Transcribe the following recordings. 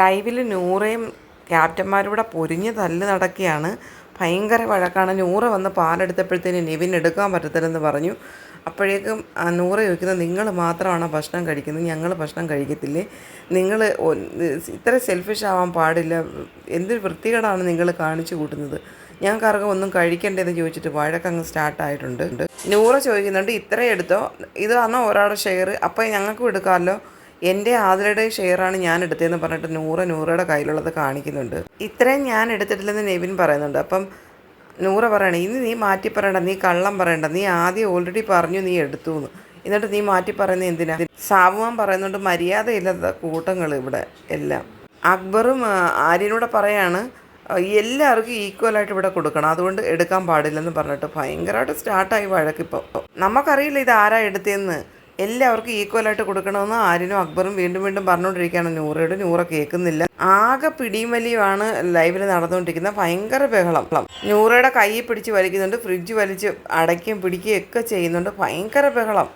ലൈവിൽ നൂറയും ക്യാപ്റ്റന്മാരൂടെ പൊരിഞ്ഞ് തല്ല് നടക്കുകയാണ്. ഭയങ്കര വഴക്കാണ്. നൂറ വന്ന് പാലെടുത്തപ്പോഴത്തേന് നിവിൻ എടുക്കാൻ പറ്റത്തില്ലെന്ന് പറഞ്ഞു. അപ്പോഴേക്കും നൂറ ചോദിക്കുന്നത് നിങ്ങൾ മാത്രമാണ് ഭക്ഷണം കഴിക്കുന്നത്? ഞങ്ങൾ ഭക്ഷണം കഴിക്കത്തില്ലേ. നിങ്ങൾ ഇത്ര സെൽഫിഷ് ആവാൻ പാടില്ല. എന്ത് വൃത്തികേടാണ് നിങ്ങൾ കാണിച്ചു കൂട്ടുന്നത്? ഞങ്ങൾക്കാർക്കും ഒന്നും കഴിക്കണ്ടേന്ന് ചോദിച്ചിട്ട് വഴക്കങ്ങ് സ്റ്റാർട്ടായിട്ടുണ്ട് നൂറ ചോദിക്കുന്നുണ്ട് ഇത്രയും എടുത്തോ? ഇതാണോ ഒരാളുടെ ഷെയർ അപ്പോൾ ഞങ്ങൾക്കും എടുക്കാമല്ലോ. എന്റെ ആതിരയുടെ ഷെയറാണ് ഞാൻ എടുത്തതെന്ന് പറഞ്ഞിട്ട് നൂറ് നൂറയുടെ കയ്യിലുള്ളത് കാണിക്കുന്നുണ്ട്. ഇത്രയും ഞാൻ എടുത്തിട്ടില്ലെന്ന് നെവിൻ പറയുന്നുണ്ട്. അപ്പം നൂറ പറയണേ ഇനി നീ മാറ്റി പറയണ്ട നീ കള്ളം പറയണ്ട നീ ആദ്യം ഓൾറെഡി പറഞ്ഞു നീ എടുത്തു എന്ന് എന്നിട്ട് നീ മാറ്റി പറയുന്നത് എന്തിനാ? സാവുവാൻ പറയുന്നുണ്ട് മര്യാദയില്ലാത്ത കൂട്ടങ്ങൾ ഇവിടെ എല്ലാം. അക്ബറും ആര്യനൂടെ പറയാണ് എല്ലാവർക്കും ഈക്വലായിട്ട് ഇവിടെ കൊടുക്കണം. അതുകൊണ്ട് എടുക്കാൻ പാടില്ലെന്ന് പറഞ്ഞിട്ട് ഭയങ്കരമായിട്ട് സ്റ്റാർട്ടായി വഴക്കിപ്പോൾ നമുക്കറിയില്ല ഇത് ആരാ എടുത്തതെന്ന്. എല്ലാവർക്കും ഈക്വലായിട്ട് കൊടുക്കണമെന്ന് ആര്യനും അക്ബറും വീണ്ടും വീണ്ടും പറഞ്ഞുകൊണ്ടിരിക്കുകയാണ്. നൂറയോട് നൂറ കേൾക്കുന്നില്ല. ആകെ പിടിയും വലിയുമാണ് ലൈവിൽ നടന്നുകൊണ്ടിരിക്കുന്നത് ഭയങ്കര ബഹളം. നൂറയുടെ കൈ പിടിച്ച് വലിക്കുന്നുണ്ട് ഫ്രിഡ്ജ് വലിച്ച് അടയ്ക്കുകയും പിടിക്കുകയും ഒക്കെ ചെയ്യുന്നുണ്ട്. ഭയങ്കര ബഹളം.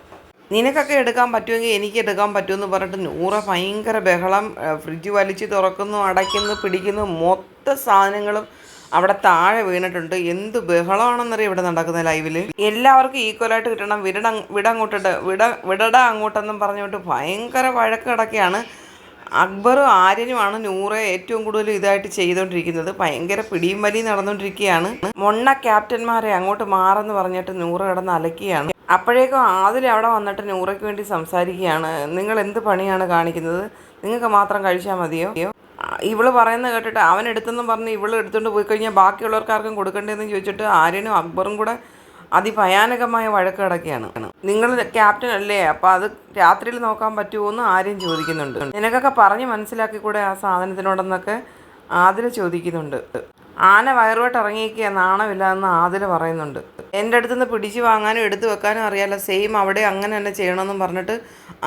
നിനക്കൊക്കെ എടുക്കാൻ പറ്റുമെങ്കിൽ എനിക്ക് എടുക്കാൻ പറ്റുമെന്ന് പറഞ്ഞിട്ട് നൂറ ഭയങ്കര ബഹളം. ഫ്രിഡ്ജ് വലിച്ച് തുറക്കുന്നു അടയ്ക്കുന്നു പിടിക്കുന്നു. മൊത്ത സാധനങ്ങളും അവിടെ താഴെ വീണിട്ടുണ്ട്. എന്ത് ബഹളമാണെന്നറിയാം ഇവിടെ നടക്കുന്ന ലൈവിൽ എല്ലാവർക്കും ഈക്വലായിട്ട് കിട്ടണം. വിട വിട അങ്ങോട്ടിട്ട് വിട വിടട അങ്ങോട്ടെന്നും പറഞ്ഞുകൊണ്ട് ഭയങ്കര വഴക്ക് കിടക്കുകയാണ് അക്ബറും ആര്യനുമാണ് നൂറെ ഏറ്റവും കൂടുതൽ ഇതായിട്ട് ചെയ്തുകൊണ്ടിരിക്കുന്നത് ഭയങ്കര പിടിയും വലിയും നടന്നുകൊണ്ടിരിക്കുകയാണ് മൊണ്ണ ക്യാപ്റ്റന്മാരെ അങ്ങോട്ട് മാറെന്ന് പറഞ്ഞിട്ട് നൂറ് കിടന്ന് അലക്കുകയാണ്. അപ്പോഴേക്കും ആദിൽ അവിടെ വന്നിട്ട് നൂറയ്ക്ക് വേണ്ടി സംസാരിക്കുകയാണ്. നിങ്ങൾ എന്ത് പണിയാണ് കാണിക്കുന്നത്? നിങ്ങൾക്ക് മാത്രം കഴിച്ചാൽ മതിയോ? ഇവൾ പറയുന്നത് കേട്ടിട്ട് അവൻ എടുത്തെന്നും പറഞ്ഞ് ഇവൾ എടുത്തുകൊണ്ട് പോയി കഴിഞ്ഞാൽ ബാക്കിയുള്ളവർക്കാർക്കും കൊടുക്കണ്ടേന്ന് ചോദിച്ചിട്ട് ആര്യനും അക്ബറും കൂടെ അതിഭയാനകമായ വഴക്ക് നിങ്ങൾ ക്യാപ്റ്റൻ അല്ലേ? അപ്പോൾ അത് രാത്രിയിൽ നോക്കാൻ പറ്റുമോ എന്ന് ആര്യം ചോദിക്കുന്നുണ്ട്. നിനക്കൊക്കെ പറഞ്ഞ് മനസ്സിലാക്കി കൂടെ ആ സാധനത്തിനോടെന്നൊക്കെ? ആതിര ചോദിക്കുന്നുണ്ട്. ആന വയറുമായിട്ട് ഇറങ്ങിയിരിക്കുക നാണമില്ല എന്ന് ആതിൽ പറയുന്നുണ്ട്. എന്റെ അടുത്തുനിന്ന് പിടിച്ചു വാങ്ങാനും എടുത്തു വെക്കാനും അറിയാലോ സെയിം അവിടെ അങ്ങനെ തന്നെ ചെയ്യണമെന്നും പറഞ്ഞിട്ട്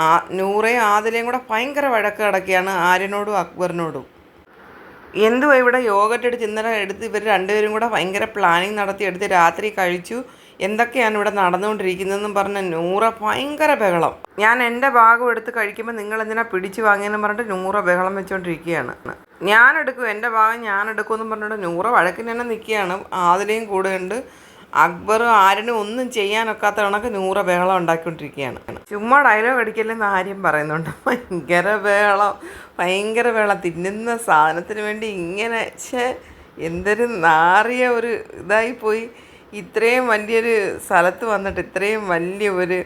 ആ നൂറേയും ആതിലേയും കൂടെ ഭയങ്കര വഴക്ക് കിടക്കുകയാണ് ആര്യനോടും അക്ബറിനോടും. എന്തുവാ ഇവിടെ യോഗട്ട് എടുത്ത് ഇന്നലെ എടുത്ത് ഇവർ രണ്ടുപേരും കൂടെ ഭയങ്കര പ്ലാനിങ് നടത്തി എടുത്ത് രാത്രി കഴിച്ചു. എന്തൊക്കെയാണ് ഇവിടെ നടന്നുകൊണ്ടിരിക്കുന്നതെന്നും പറഞ്ഞ നൂറ ഭയങ്കര ബഹളം. ഞാൻ എന്റെ ഭാഗം എടുത്ത് കഴിക്കുമ്പോൾ നിങ്ങൾ എന്തിനാ പിടിച്ചു വാങ്ങിയെന്നും പറഞ്ഞിട്ട് നൂറ ബഹളം വെച്ചുകൊണ്ടിരിക്കുകയാണ് ഞാൻ എടുക്കും എന്റെ ഭാഗം ഞാൻ എടുക്കുമെന്നും പറഞ്ഞിട്ട് നൂറ വഴക്കിന് തന്നെ നിൽക്കുകയാണ്. ആതിലയും കൂടെ ഉണ്ട്. അക്ബറും ആരനും ഒന്നും ചെയ്യാനൊക്കാത്ത കണക്ക് നൂറ ബഹളം ഉണ്ടാക്കിക്കൊണ്ടിരിക്കുകയാണ്. ചുമ്മാ ഡയലോഗ് അടിക്കലെന്ന് ആര്യം പറയുന്നുണ്ട്. ഭയങ്കര ബഹളം. ഭയങ്കര ബഹളം. തിന്നുന്ന സാധനത്തിന് വേണ്ടി ഇങ്ങനെ ചേ എന്തൊരു നാറിയ ഒരു ഇതായി പോയി ഇത്രയും വലിയൊരു സ്ഥലത്ത് വന്നിട്ട് ഇത്രയും വലിയ ഒരു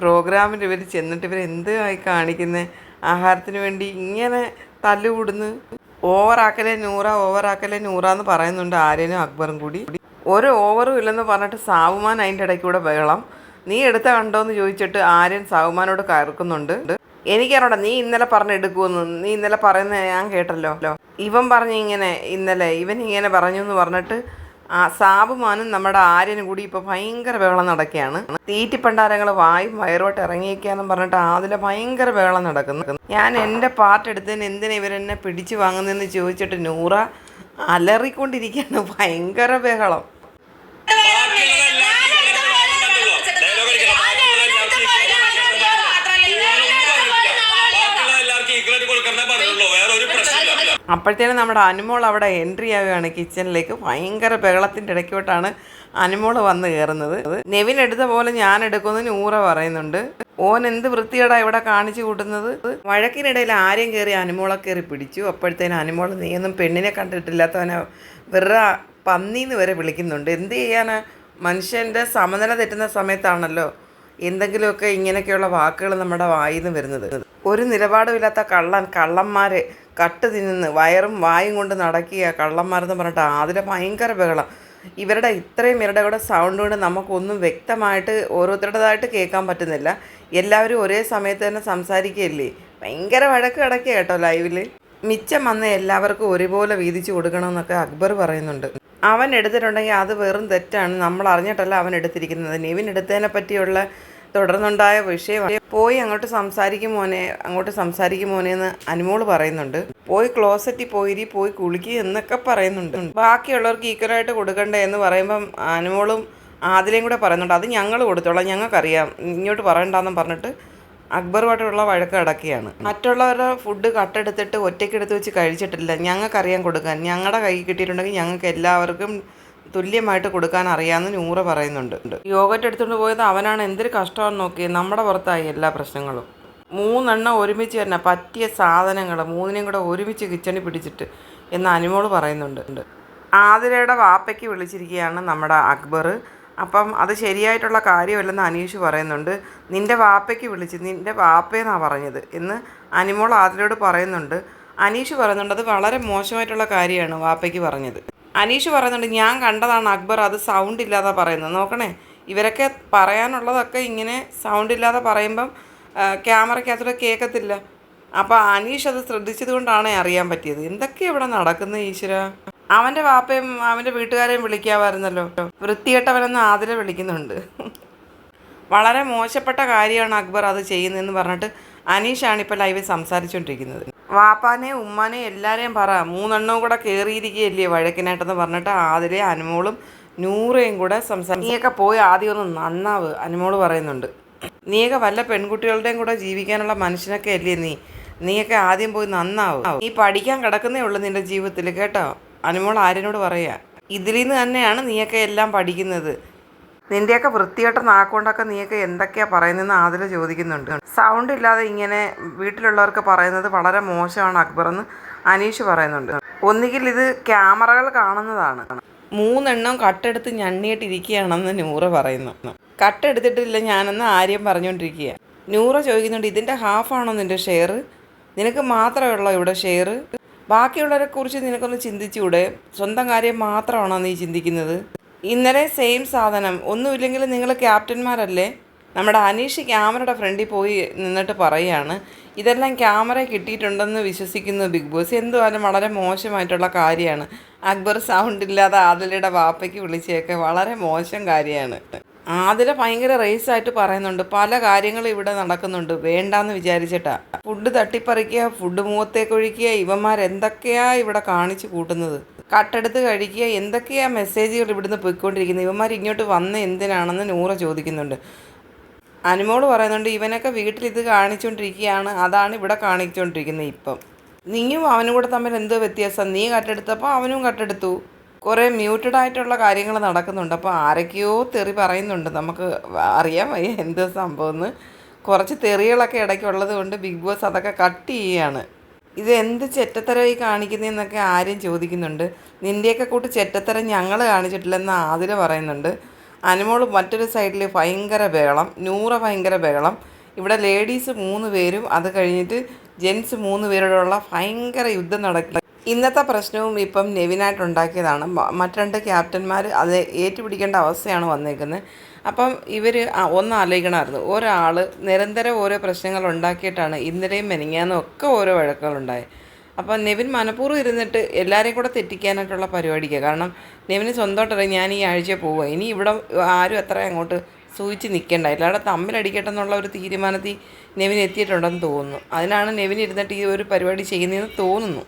പ്രോഗ്രാമിൽ ഇവർ ചെന്നിട്ട് ഇവർ എന്തായി കാണിക്കുന്നത് ആഹാരത്തിന് വേണ്ടി ഇങ്ങനെ തല്ലുകൂടുന്നു? ഓവറാക്കലേ നൂറ ഓവറാക്കലേ നൂറ എന്ന് പറയുന്നുണ്ട് ആര്യനും അക്ബറും കൂടി. ഒരു ഓവറും ഇല്ലെന്ന് പറഞ്ഞിട്ട് സാവുമാൻ അതിന്റെ ഇടയ്ക്കൂടെ ബഹളം. നീ എടുത്ത കണ്ടോയെന്ന് ചോദിച്ചിട്ട് ആര്യൻ സാവുമാനോട് കയർക്കുന്നുണ്ട് എനിക്കറിയണ്ട നീ ഇന്നലെ പറഞ്ഞെടുക്കുമെന്ന് നീ ഇന്നലെ പറയുന്നത് ഞാൻ കേട്ടല്ലോ. ഇവൻ പറഞ്ഞു ഇങ്ങനെ ഇന്നലെ ഇവൻ ഇങ്ങനെ പറഞ്ഞു എന്ന് പറഞ്ഞിട്ട് സാബുമാനും നമ്മുടെ ആര്യനും കൂടി ഇപ്പോൾ ഭയങ്കര ബഹളം നടക്കുകയാണ് തീറ്റിപ്പണ്ടാരങ്ങൾ വായും വയറോട്ട് ഇറങ്ങിയേക്കാന്നും പറഞ്ഞിട്ട് അതിൽ ഭയങ്കര ബഹളം നടക്കുന്നു ഞാൻ എന്റെ പാർട്ട് എടുത്തതിന് എന്തിനാ ഇവരെന്നെ പിടിച്ചു വാങ്ങുന്നതെന്ന് ചോദിച്ചിട്ട് നൂറ അലറിക്കൊണ്ടിരിക്കുകയാണ് ഭയങ്കര ബഹളം വേറെ അപ്പോഴത്തേനും നമ്മുടെ അനുമോൾ അവിടെ എൻട്രി ആവുകയാണ് കിച്ചണിലേക്ക് ഭയങ്കര ബഹളത്തിന്റെ ഇടയ്ക്കോട്ടാണ് അനുമോൾ വന്ന് കയറുന്നത്. നെവിൻ എടുത്ത പോലെ ഞാൻ എടുക്കുമെന്ന് നൂറ പറയുന്നുണ്ട്. ഓൻ എന്ത് വൃത്തികേടാ ഇവിടെ കാണിച്ചു കൂട്ടുന്നത്? വഴക്കിനിടയിൽ ആരെയും കയറി അനുമോളെ കയറി പിടിച്ചു. അപ്പോഴത്തേനും അനുമോൾ നീയൊന്നും പെണ്ണിനെ കണ്ടിട്ടില്ലാത്തവനെ. വെറുതെ പന്നീന്ന് വരെ വിളിക്കുന്നുണ്ട്. എന്ത് ചെയ്യാനാ? മനുഷ്യന്റെ സമനില തെറ്റുന്ന സമയത്താണല്ലോ എന്തെങ്കിലുമൊക്കെ ഇങ്ങനെയൊക്കെയുള്ള വാക്കുകൾ നമ്മുടെ വായിൽ നിന്ന് വരുന്നത്. ഒരു നിലപാടുമില്ലാത്ത കള്ളൻ കള്ളന്മാരെ കട്ട് തിന്നുന്ന് വയറും വായും കൊണ്ട് നടക്കുക കള്ളന്മാരെന്ന് പറഞ്ഞിട്ട് അതിലെ ഭയങ്കര ബഹളം. ഇവരുടെ ഇത്രയും ഇവരുടെ കൂടെ സൗണ്ട് കൊണ്ട് നമുക്കൊന്നും വ്യക്തമായിട്ട് ഓരോരുത്തരുടേതായിട്ട് കേൾക്കാൻ പറ്റുന്നില്ല. എല്ലാവരും ഒരേ സമയത്ത് തന്നെ സംസാരിക്കുകയല്ലേ? ഭയങ്കര വഴക്ക് കിടക്കുക കേട്ടോ ലൈവിൽ മിച്ചം വന്ന് എല്ലാവർക്കും ഒരുപോലെ വീതിച്ചു കൊടുക്കണമെന്നൊക്കെ അക്ബർ പറയുന്നുണ്ട്. അവൻ എടുത്തിട്ടുണ്ടെങ്കിൽ അത് വെറും തെറ്റാണ്. നമ്മൾ അറിഞ്ഞിട്ടല്ല അവൻ എടുത്തിരിക്കുന്നത്. നിവിൻ എടുത്തതിനെ പറ്റിയുള്ള തുടർന്നുണ്ടായ വിഷയമാണ്. പോയി അങ്ങോട്ട് സംസാരിക്കും മോനെ അങ്ങോട്ട് സംസാരിക്കും മോനെ എന്ന് അനുമോൾ പറയുന്നുണ്ട്. പോയി ക്ലോസറ്റിൽ പോയിരി പോയി കുളിക്കുക എന്നൊക്കെ പറയുന്നുണ്ട്. ബാക്കിയുള്ളവർക്ക് ഈക്വലായിട്ട് കൊടുക്കണ്ടേ എന്ന് പറയുമ്പം അനുമോളും ആദിലേയും കൂടെ പറയുന്നുണ്ട്. അത് ഞങ്ങൾ കൊടുത്തോളാം ഞങ്ങൾക്കറിയാം. ഇങ്ങോട്ട് പറയണ്ടെന്നും പറഞ്ഞിട്ട് അക്ബറുമായിട്ടുള്ള വഴക്ക് അടക്കുകയാണ് മറ്റുള്ളവരുടെ ഫുഡ് കട്ടെടുത്തിട്ട് ഒറ്റയ്ക്കെടുത്ത് വെച്ച് കഴിച്ചിട്ടില്ല. ഞങ്ങൾക്കറിയാൻ കൊടുക്കാൻ. ഞങ്ങളുടെ കൈ കിട്ടിയിട്ടുണ്ടെങ്കിൽ ഞങ്ങൾക്ക് എല്ലാവർക്കും തുല്യമായിട്ട് കൊടുക്കാൻ അറിയാമെന്ന് നൂറ് പറയുന്നുണ്ട്. യോഗറ്റ് എടുത്തുകൊണ്ട് പോയത് അവനാണ് എന്തൊരു കഷ്ടമാണെന്ന് നോക്കി നമ്മുടെ പുറത്തായി എല്ലാ പ്രശ്നങ്ങളും. മൂന്നെണ്ണം ഒരുമിച്ച് തന്നെ പറ്റിയ സാധനങ്ങൾ മൂന്നിനെയും കൂടെ ഒരുമിച്ച് കിച്ചണി പിടിച്ചിട്ട് എന്ന് അനുമോൾ പറയുന്നുണ്ട്. ആതിരയുടെ വാപ്പയ്ക്ക് വിളിച്ചിരിക്കുകയാണ് നമ്മുടെ അക്ബർ അപ്പം അത് ശരിയായിട്ടുള്ള കാര്യമല്ലെന്ന് അനീഷ് പറയുന്നുണ്ട്. നിന്റെ വാപ്പയ്ക്ക് വിളിച്ച് നിന്റെ വാപ്പയെന്നാണ് പറഞ്ഞത്? എന്ന് അനിമോൾ ആതിരയോട് പറയുന്നുണ്ട്. അനീഷ് പറയുന്നുണ്ട് അത് വളരെ മോശമായിട്ടുള്ള കാര്യമാണ് വാപ്പയ്ക്ക് പറഞ്ഞത്. അനീഷ് പറയുന്നുണ്ട് ഞാൻ കണ്ടതാണ് അക്ബർ അത് സൗണ്ട് ഇല്ലാതെ പറയുന്നത്. നോക്കണേ ഇവരൊക്കെ പറയാനുള്ളതൊക്കെ ഇങ്ങനെ സൗണ്ട് ഇല്ലാതെ പറയുമ്പം ക്യാമറയ്ക്കകത്തൂടെ കേൾക്കത്തില്ല അപ്പോൾ അനീഷ് അത് ശ്രദ്ധിച്ചത് കൊണ്ടാണ് അറിയാൻ പറ്റിയത്. എന്തൊക്കെ ഇവിടെ നടക്കുന്നത് ഈശ്വര? അവന്റെ വാപ്പയും അവന്റെ വീട്ടുകാരെയും വിളിക്കാമായിരുന്നല്ലോ. വൃത്തികെട്ടവനെന്ന് ആതിരെ വിളിക്കുന്നുണ്ട്. വളരെ മോശപ്പെട്ട കാര്യമാണ് അക്ബർ അത് ചെയ്യുന്നതെന്ന് പറഞ്ഞിട്ട് അനീഷാണ് ഇപ്പോൾ ലൈവിൽ സംസാരിച്ചുകൊണ്ടിരിക്കുന്നത്. വാപ്പാനെ ഉമ്മാനെ എല്ലാവരെയും പറ. മൂന്നെണ്ണവും കൂടെ കയറിയിരിക്കുകയല്ലേ വഴക്കിനായിട്ടെന്ന് പറഞ്ഞിട്ട് ആതിരെ അനുമോളും നൂറേയും കൂടെ സംസാരിക്കും നീയൊക്കെ പോയി ആദ്യം ഒന്ന് നന്നാവ് അനുമോൾ പറയുന്നുണ്ട്. നീയൊക്കെ വല്ല പെൺകുട്ടികളുടെയും കൂടെ ജീവിക്കാനുള്ള മനുഷ്യനൊക്കെ അല്ലേ നീ? നീയൊക്കെ ആദ്യം പോയി നന്നാവും. നീ പഠിക്കാൻ കിടക്കുന്നേ ഉള്ളൂ നിന്റെ ജീവിതത്തിൽ കേട്ടോ? അനുമോൾ ആര്യനോട് പറയാ. ഇതിൽ നിന്ന് തന്നെയാണ് നീയൊക്കെ എല്ലാം പഠിക്കുന്നത്. നിന്റെയൊക്കെ വൃത്തികെട്ട നാക്കൊണ്ടൊക്കെ നീയൊക്കെ എന്തൊക്കെയാ പറയുന്നതെന്ന് ആതിൽ ചോദിക്കുന്നുണ്ട്. സൗണ്ട് ഇല്ലാതെ ഇങ്ങനെ വീട്ടിലുള്ളവർക്ക് പറയുന്നത് വളരെ മോശമാണ് അക്ബർ എന്ന് അനീഷ് പറയുന്നുണ്ട്. ഒന്നുകിൽ ഇത് ക്യാമറകൾ കാണുന്നതാണ്. മൂന്നെണ്ണം കട്ടെടുത്ത് ഞണ്ണിയിട്ടിരിക്കുകയാണെന്ന് നൂറ് പറയുന്നു. കട്ടെടുത്തിട്ടില്ല ഞാനെന്ന് ആര്യം പറഞ്ഞുകൊണ്ടിരിക്കുക നൂറ് ചോദിക്കുന്നുണ്ട് ഇതിന്റെ ഹാഫാണോ നിന്റെ ഷെയർ നിനക്ക് മാത്രമേ ഉള്ളൂ ഇവിടെ ഷെയർ ബാക്കിയുള്ളവരെ കുറിച്ച് നിനക്കൊന്ന് ചിന്തിച്ചുകൂടെ സ്വന്തം കാര്യം മാത്രമാണോ നീ ചിന്തിക്കുന്നത്? ഇന്നലെ സെയിം സാധനം. ഒന്നുമില്ലെങ്കിൽ നിങ്ങൾ ക്യാപ്റ്റന്മാരല്ലേ നമ്മുടെ അനീഷ് ക്യാമറയുടെ ഫ്രണ്ടിൽ പോയി നിന്നിട്ട് പറയുകയാണ് ഇതെല്ലാം ക്യാമറ കിട്ടിയിട്ടുണ്ടെന്ന് വിശ്വസിക്കുന്നു ബിഗ് ബോസ്. എന്തുവാനും വളരെ മോശമായിട്ടുള്ള കാര്യമാണ്. അക്ബർ സൗണ്ട് ഇല്ലാതെ ആദിലയുടെ വാപ്പയ്ക്ക് വിളിച്ചൊക്കെ വളരെ മോശം കാര്യമാണ്. ആതിര ഭയങ്കര റേസായിട്ട് പറയുന്നുണ്ട്. പല കാര്യങ്ങളും ഇവിടെ നടക്കുന്നുണ്ട്. വേണ്ടാന്ന് വിചാരിച്ചിട്ടാ. ഫുഡ് തട്ടിപ്പറിക്കുക ഫുഡ് മുഖത്തേക്ക് ഒഴിക്കുക ഇവന്മാരെന്തൊക്കെയാ ഇവിടെ കാണിച്ചു കൂട്ടുന്നത്? കട്ടെടുത്ത് കഴിക്കുക. എന്തൊക്കെയാണ് മെസ്സേജുകൾ ഇവിടുന്ന് പോയിക്കൊണ്ടിരിക്കുന്നത്? ഇവന്മാർ ഇങ്ങോട്ട് വന്ന് എന്തിനാണെന്ന് നൂറ ചോദിക്കുന്നുണ്ട്. അനുമോൾ പറയുന്നുണ്ട് ഇവനൊക്കെ വീട്ടിൽ ഇത് കാണിച്ചുകൊണ്ടിരിക്കുകയാണ് അതാണ് ഇവിടെ കാണിച്ചുകൊണ്ടിരിക്കുന്നത് ഇപ്പം. നീയും അവനും കൂടെ തമ്മിൽ എന്തോ വ്യത്യാസം. നീ കട്ടെടുത്തപ്പോൾ അവനും കട്ടെടുത്തു. കുറേ മ്യൂട്ടഡ് ആയിട്ടുള്ള കാര്യങ്ങൾ നടക്കുന്നുണ്ട്. അപ്പോൾ ആരൊക്കെയോ തെറി പറയുന്നുണ്ട്. നമുക്ക് അറിയാൻ വയ്യ എന്ത് സംഭവം എന്ന്. കുറച്ച് തെറികളൊക്കെ ഇടയ്ക്കുള്ളത് കൊണ്ട് ബിഗ് ബോസ് അതൊക്കെ കട്ട് ചെയ്യുകയാണ്. ഇത് എന്ത് ചെറ്റത്തരമായി കാണിക്കുന്നതെന്നൊക്കെ ആരും ചോദിക്കുന്നുണ്ട്. നിന്റെയൊക്കെ കൂട്ട് ചെറ്റത്തരം ഞങ്ങൾ കാണിച്ചിട്ടില്ലെന്ന് ആതിര പറയുന്നുണ്ട്. അനുമോൾ മറ്റൊരു സൈഡിൽ ഭയങ്കര ബഹളം നൂറ ഭയങ്കര ബഹളം. ഇവിടെ ലേഡീസ് മൂന്ന് പേരും അത് കഴിഞ്ഞിട്ട് ജെൻസ് മൂന്ന് പേരോടുള്ള ഭയങ്കര യുദ്ധം നടക്കുക ഇന്നത്തെ പ്രശ്നവും ഇപ്പം നെവിനായിട്ടുണ്ടാക്കിയതാണ്. മറ്റ് രണ്ട് ക്യാപ്റ്റന്മാർ അത് ഏറ്റുപിടിക്കേണ്ട അവസ്ഥയാണ് വന്നേക്കുന്നത് അപ്പം ഇവർ ഒന്ന് ആലോചിക്കണമായിരുന്നു. ഒരാൾ നിരന്തരം ഓരോ പ്രശ്നങ്ങൾ ഉണ്ടാക്കിയിട്ടാണ് ഇന്നലെയും മെനിങ്ങാന്നും ഒക്കെ ഓരോ വഴക്കുകളുണ്ടായത് അപ്പം നെവിൻ മനഃപൂർവം ഇരുന്നിട്ട് എല്ലാവരെയും കൂടെ തെറ്റിക്കാനായിട്ടുള്ള പരിപാടിക്ക്. കാരണം നെവിന് സ്വന്തമായിട്ടറിയാം ഞാൻ ഈ ആഴ്ച പോവുക. ഇനി ഇവിടെ ആരും അത്ര അങ്ങോട്ട് സൂചിച്ച് നിൽക്കേണ്ട എല്ലാവരും തമ്മിലടിക്കട്ടെ എന്നുള്ള ഒരു തീരുമാനത്തിൽ നെവിൻ എത്തിയിട്ടുണ്ടെന്ന് തോന്നുന്നു. അതിനാണ് നെവിൻ ഇരുന്നിട്ട് ഈ ഒരു പരിപാടി ചെയ്യുന്നതെന്ന് തോന്നുന്നു.